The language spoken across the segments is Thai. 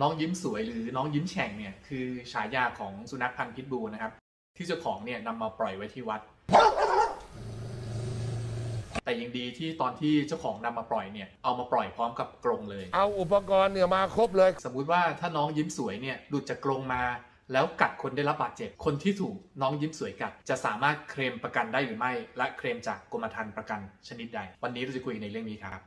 น้องยิ้มสวยหรือน้องยิ้มแฉ่งเนี่ยคือฉายาของสุนัขพันธุ์พิทบูลนะครับ ที่เจ้าของเนี่ยนำมาปล่อยไว้ที่วัด แต่ยังดีที่ตอนที่เจ้าของนำมาปล่อยเนี่ยเอามาปล่อยพร้อมกับกรงเลย เอาอุปกรณ์เนี่ยมาครบเลย สมมุติว่าถ้าน้องยิ้มสวยเนี่ยหลุดจากกรงมา แล้วกัดคนได้รับบาดเจ็บคนที่ถูกน้องยิ้มสวยกัด จะสามารถเคลมประกันได้หรือไม่ และเคลมจากกรมธรรม์ประกันชนิดใด วันนี้เราจะคุยในเรื่องนี้ครับ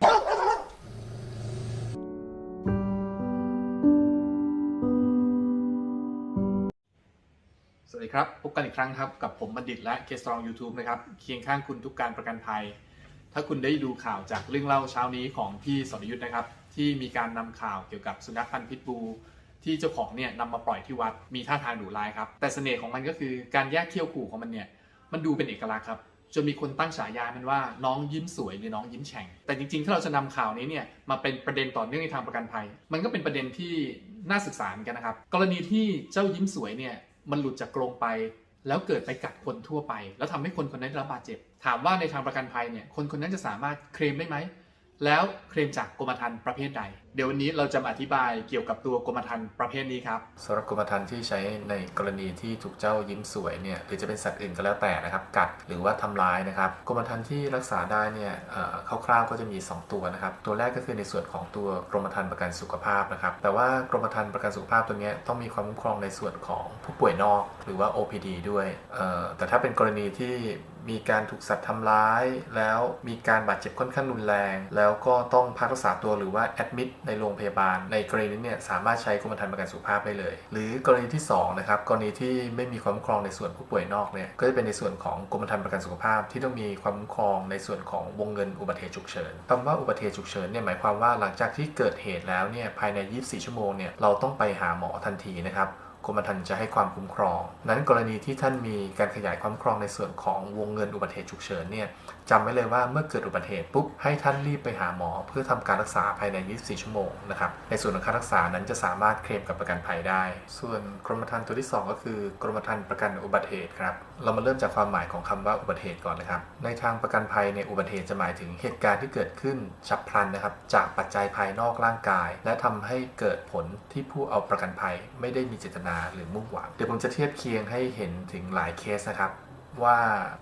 ครับ พบกันอีกครั้งครับ กับผมบัณฑิตและเคสตรอง YouTube นะครับ เคียงข้างคุณทุกการประกันภัย ถ้าคุณได้ดูข่าวจากเรื่องเล่าเช้านี้ของพี่สรยุทธ์นะครับ ที่มีการนำข่าวเกี่ยวกับสุนัขพันธุ์พิทบูที่เจ้าของเนี่ยนำมาปล่อยที่วัดมีท่าทางดุร้ายครับ แต่เสน่ห์ของมันก็คือการแยกเขี้ยวขู่ของมันเนี่ยมันดูเป็นเอกลักษณ์ครับจนมีคนตั้งฉายามันว่าน้องยิ้มสวยหรือน้องยิ้มแฉ่ง แต่จริงๆ ถ้าเราจะนำข่าวนี้เนี่ยมาเป็นประเด็นต่อเนื่องในทางประกันภัย มันก็เป็นประเด็นที่น่าศึกษาเหมือนกันนะครับ กรณีที่เจ้ายิ้มสวยเนี่ย มันหลุดจากกรงไป แล้วเกิดไปกัดคนทั่วไป แล้วทำให้คนคนนั้นได้รับบาดเจ็บ ถามว่าในทางประกันภัยเนี่ยคนคนนั้นจะสามารถเคลมได้ไหม แล้วเคลมจากกรมธรรม์ประเภทใด เดี๋ยววันนี้เราจะมาอธิบายเกี่ยวกับตัวกรมธรรม์ประเภทนี้ครับสำหรับกรมธรรม์ที่ใช้ในกรณีที่ถูกเจ้ายิ้มสวยเนี่ยหรือจะเป็นสัตว์อื่นก็แล้วแต่นะครับกัดหรือว่าทำร้ายนะครับกรมธรรม์ที่รักษาได้เนี่ยคร่าวๆก็จะมี 2 ตัวนะครับตัวแรกก็คือในส่วนของตัวกรมธรรม์ประกันสุขภาพนะครับแต่ว่ากรมธรรม์ประกันสุขภาพตัวนี้ต้องมีความคุ้มครองในส่วนของผู้ป่วยนอก หรือว่า OPD ด้วยแต่ถ้าเป็นกรณีที่ มีการถูกสัตว์ทำร้าย แล้วมีการบาดเจ็บค่อนข้างรุนแรง แล้วก็ต้องพักรักษาตัวหรือว่าแอดมิดในโรงพยาบาล ในกรณีนี้เนี่ยสามารถใช้กรมธรรม์ประกันสุขภาพได้เลย หรือกรณีที่2นะครับกรณีที่ไม่มีความคุ้มครองในส่วนผู้ป่วยนอกเนี่ยก็จะเป็นในส่วนของกรมธรรม์ประกันสุขภาพ ที่ต้องมีความคุ้มครองในส่วนของวงเงินอุบัติเหตุฉุกเฉินคำว่าอุบัติเหตุฉุกเฉินเนี่ยหมายความว่าหลังจากที่เกิดเหตุแล้วเนี่ยภายใน 24 ชั่วโมงเนี่ยเราต้องไปหาหมอทันทีนะครับ กรมธรรม์จะให้ความคุ้มครอง นั้นกรณีที่ท่านมีการขยายความครองในส่วนของวงเงินอุบัติเหตุฉุกเฉินเนี่ยจำไว้เลยว่าเมื่อเกิดอุบัติเหตุปุ๊บให้ท่านรีบไปหาหมอ เพื่อทำการรักษาภายใน 24 ชั่วโมงนะครับ ในส่วนของค่ารักษานั้นจะสามารถเคลมกับประกันภัยได้ ส่วนกรมธรรม์ตัวที่ 2 ก็คือกรมธรรม์ประกันอุบัติเหตุครับ เรามาเริ่มจากความหมายของคำว่าอุบัติเหตุก่อนนะครับ ในทางประกันภัยในยอุบัติเหตุจะหมายถึงเหตุการณ์ที่เกิดขึ้นฉับพลันนะครับจากปัจจัยภายนอกร่างกาย และทำให้เกิดผลที่ผู้เอาประกันภัยไม่ได้มีเจตนาหรือมุ่งหวัง เดี๋ยวผมจะเทียบเคียงให้เห็นถึงหลายเคสนะครับ ว่า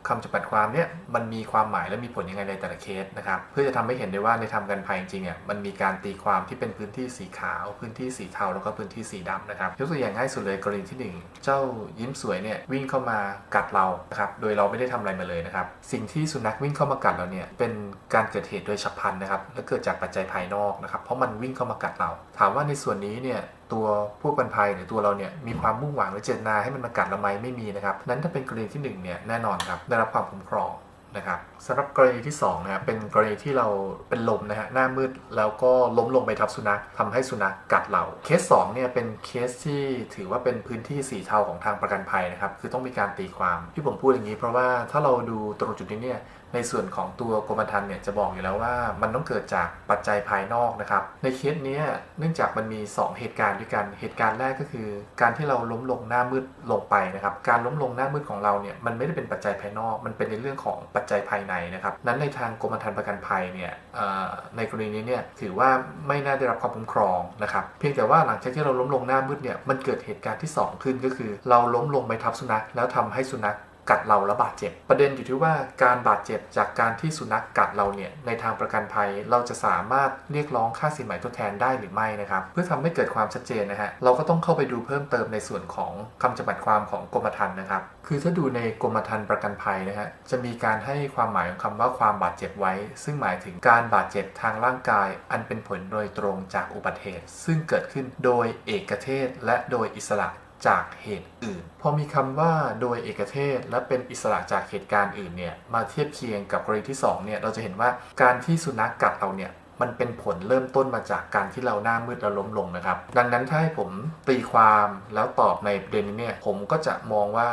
คำจำกัดความเนี่ยมันมีความหมายและมีผลยังไงในแต่ละเคสนะครับ เพื่อจะทำให้เห็นได้ว่าในทาการภัยจริงๆอะมันมีการตีความที่เป็นพื้นที่สีขาว พื้นที่สีเทาแล้วก็พื้นที่สีดำนะครับยกตัวอย่างง่ายสุดเลยกรณีที่หนึ่งเจ้ายิ้มสวยเนี่ยวิ่งเข้ามากัดเรานะครับโดยเราไม่ได้ทำอะไรมาเลยนะครับสิ่งที่สุนัขวิ่งเข้ามากัดเราเนี่ยเป็นการเกิดเหตุโดยฉับพลันนะครับและเกิดจากปัจจัยภายนอกนะครับเพราะมันวิ่งเข้ามากัดเรา ถามว่าในส่วนนี้เนี่ย ตัวผู้ประกันภัยหรือตัวเราเนี่ยมีความมุ่งหวังหรือเจตนาให้มันมากัดเราไหมไม่มีนะครับนั้นถ้าเป็นกรณีที่1เนี่ยแน่นอนครับได้รับความคุ้มครองนะครับสำหรับกรณีที่2นะครับเป็นกรณีที่เราเป็นลมนะฮะหน้ามืดแล้วก็ล้มลงไปทับสุนัขทำให้สุนัขกัดเราเคส2เนี่ยเป็นเคสที่ถือว่าเป็นพื้นที่สีเทาของทางประกันภัยนะครับคือต้องมีการตีความที่ผมพูดอย่างนี้ เพราะว่าถ้าเราดูตรงจุดนี้เนี่ย ในส่วนของตัวกรมธรรม์เนี่ยจะบอกอยู่แล้วว่ามันต้องเกิดจากปัจจัยภายนอกนะครับ ในเคสเนี้ยเนื่องจากมันมี 2 เหตุการณ์ด้วยกัน เหตุการณ์แรกก็คือ การที่เราล้มลงหน้ามืดลงไปนะครับ การล้มลงหน้ามืดของเราเนี่ยมันไม่ได้เป็นปัจจัยภายนอก มันเป็นในเรื่องของปัจจัยภายในนะครับ นั้นในทางกรมธรรม์ประกันภัยเนี่ยในกรณีนี้เนี่ยถือว่าไม่น่าได้รับความคุ้มครองนะครับ เพียงแต่ว่าหลังจากที่เราล้มลงหน้ามืดเนี่ยมันเกิดเหตุการณ์ที่ 2 ขึ้นก็คือ เราล้มลงไปทับสุนัขแล้วทำให้สุนัข กัดเราแล้วบาดเจ็บ ประเด็นอยู่ที่ว่าการบาดเจ็บจากการที่สุนัขกัดเราเนี่ยในทางประกันภัยเราจะสามารถเรียกร้องค่าสินไหมทดแทนได้หรือไม่นะครับเพื่อทำให้เกิดความชัดเจนนะฮะเราก็ต้องเข้าไปดูเพิ่มเติมในส่วนของคำจำกัดความของกรมธรรม์นะครับคือถ้าดูในกรมธรรม์ประกันภัยนะฮะจะมีการให้ความหมายของคำว่าความบาดเจ็บไว้ ซึ่งหมายถึงการบาดเจ็บทางร่างกาย อันเป็นผลโดยตรงจากอุบัติเหตุ ซึ่งเกิดขึ้นโดยเอกเทศและโดยอิสระ จากเหตุอื่น พอมีคำว่าโดยเอกเทศ และเป็นอิสระจากเหตุการณ์อื่นเนี่ยมาเทียบเคียงกับกรณีที่2เนี่ยเราจะเห็นว่าการที่สุนัขกัดเราเนี่ยมันเป็นผลเริ่มต้นมาจากการที่เราหน้ามืดแล้วล้มลงนะครับ ดังนั้นถ้าให้ผมตีความแล้วตอบในประเด็นนี้เนี่ยผมก็จะมองว่า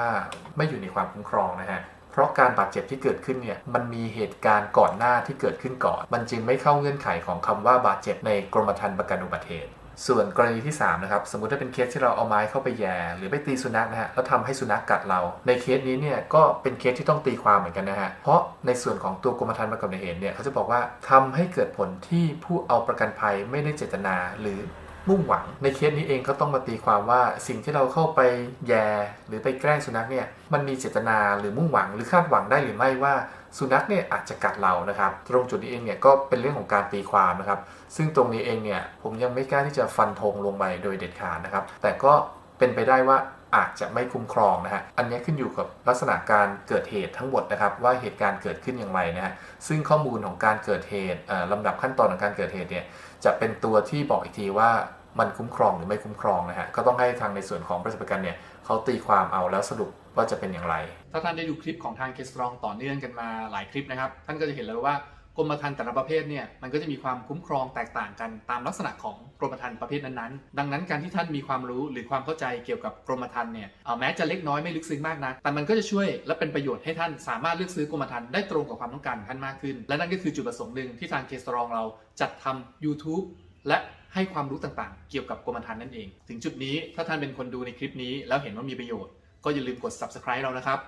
ไม่อยู่ในความคุ้มครองนะฮะ ราะการบาดเจ็บที่เกิดขึ้นเนี่ยมันมีเหตุการณ์ก่อนหน้าที่เกิดขึ้นก่อน มันจึงไม่เข้าเงื่อนไขของคำว่าบาดเจ็บในกรมธรรม์ประกันอุบัติเหตุส่วนกรณีที่3นะครับสมมติถ้าเป็นเคสที่เราเอาไม้เข้าไปแย่หรือไปตีสุนัขนะฮะแล้วทำให้สุนัขกัดเรา ในเคสนี้เนี่ยก็เป็นเคสที่ต้องตีความเหมือนกันนะฮะเพราะในส่วนของตัวกรมธรรม์ประกันอุบัติเหตุเนี่ยเขาจะบอกว่าทำให้เกิดผลที่ผู้เอาประกันภัยไม่ได้เจตนา หรือ มุ่งหวัง ในเคสนี้เองก็ต้องมาตีความว่าสิ่งที่เราเข้าไปแย่หรือไปแกล้งสุนัขเนี่ยมันมีเจตนาหรือมุ่งหวังหรือคาดหวังได้หรือไม่ว่าสุนัขเนี่ยอาจจะกัดเรานะครับ ตรงจุดนี้เองเนี่ยก็เป็นเรื่องของการตีความนะครับ ซึ่งตรงนี้เองเนี่ยผมยังไม่กล้าที่จะฟันธงลงไปโดยเด็ดขาดนะครับ แต่ก็เป็นไปได้ว่าอาจจะไม่คุ้มครองนะฮะ อันนี้ขึ้นอยู่กับลักษณะการเกิดเหตุทั้งหมดนะครับ ว่าเหตุการณ์เกิดขึ้นอย่างไรนะฮะ ซึ่งข้อมูลของการเกิดเหตุลำดับขั้นตอนของการเกิดเหตุเนี่ยจะเป็นตัวที่บอกอีกทีว่า มันคุ้มครองหรือไม่คุ้มครองนะฮะก็ต้องให้ทางในส่วนของบริษัทประกันเนี่ยเขาตีความเอาแล้วสรุปว่าจะเป็นอย่างไร ถ้าท่านได้ดูคลิปของทางเคสรองต่อเนื่องกันมาหลายคลิปนะครับ ท่านก็จะเห็นแล้วว่ากรมธรรม์แต่ละประเภทเนี่ยมันก็จะมีความคุ้มครองแตกต่างกันตามลักษณะของกรมธรรม์ประเภทนั้นๆ ดังนั้นการที่ท่านมีความรู้หรือความเข้าใจเกี่ยวกับกรมธรรม์เนี่ยแม้จะเล็กน้อยไม่ลึกซึ้งมากนะแต่มันก็จะช่วยและเป็นประโยชน์ให้ท่านสามารถเลือกซื้อกรมธรรม์ได้ตรงกับความต้องการท่านมากขึ้น และนั่นก็คือจุดประสงค์หนึ่งที่ทางเคสตรองเราจัดทำ YouTube และให้ความรู้ต่างๆ เกี่ยวกับกรมธรรม์นั่นเอง ถึงจุดนี้ถ้าท่านเป็นคนดูในคลิปนี้ แล้วเห็นว่ามีประโยชน์ ก็อย่าลืมกด subscribe เรานะครับ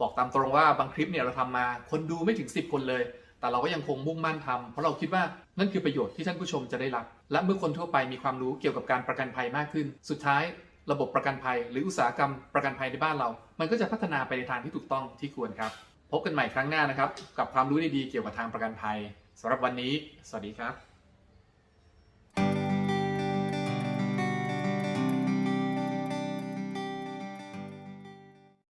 บอกตามตรงว่าบางคลิปเนี่ยเราทำมาคนดูไม่ถึง 10 คนเลย แต่เราก็ยังคงมุ่งมั่นทำเพราะเราคิดว่านั่นคือประโยชน์ที่ท่านผู้ชมจะได้รับ และเมื่อคนทั่วไปมีความรู้เกี่ยวกับการประกันภัยมากขึ้น สุดท้ายระบบประกันภัย หรืออุตสาหกรรมประกันภัยในบ้านเรา มันก็จะพัฒนาไปในทางที่ถูกต้องที่ควรครับ พบกันใหม่ครั้งหน้านะครับ กับความรู้ดีๆเกี่ยวกับทางประกันภัยสำหรับวันนี้ สวัสดีครับ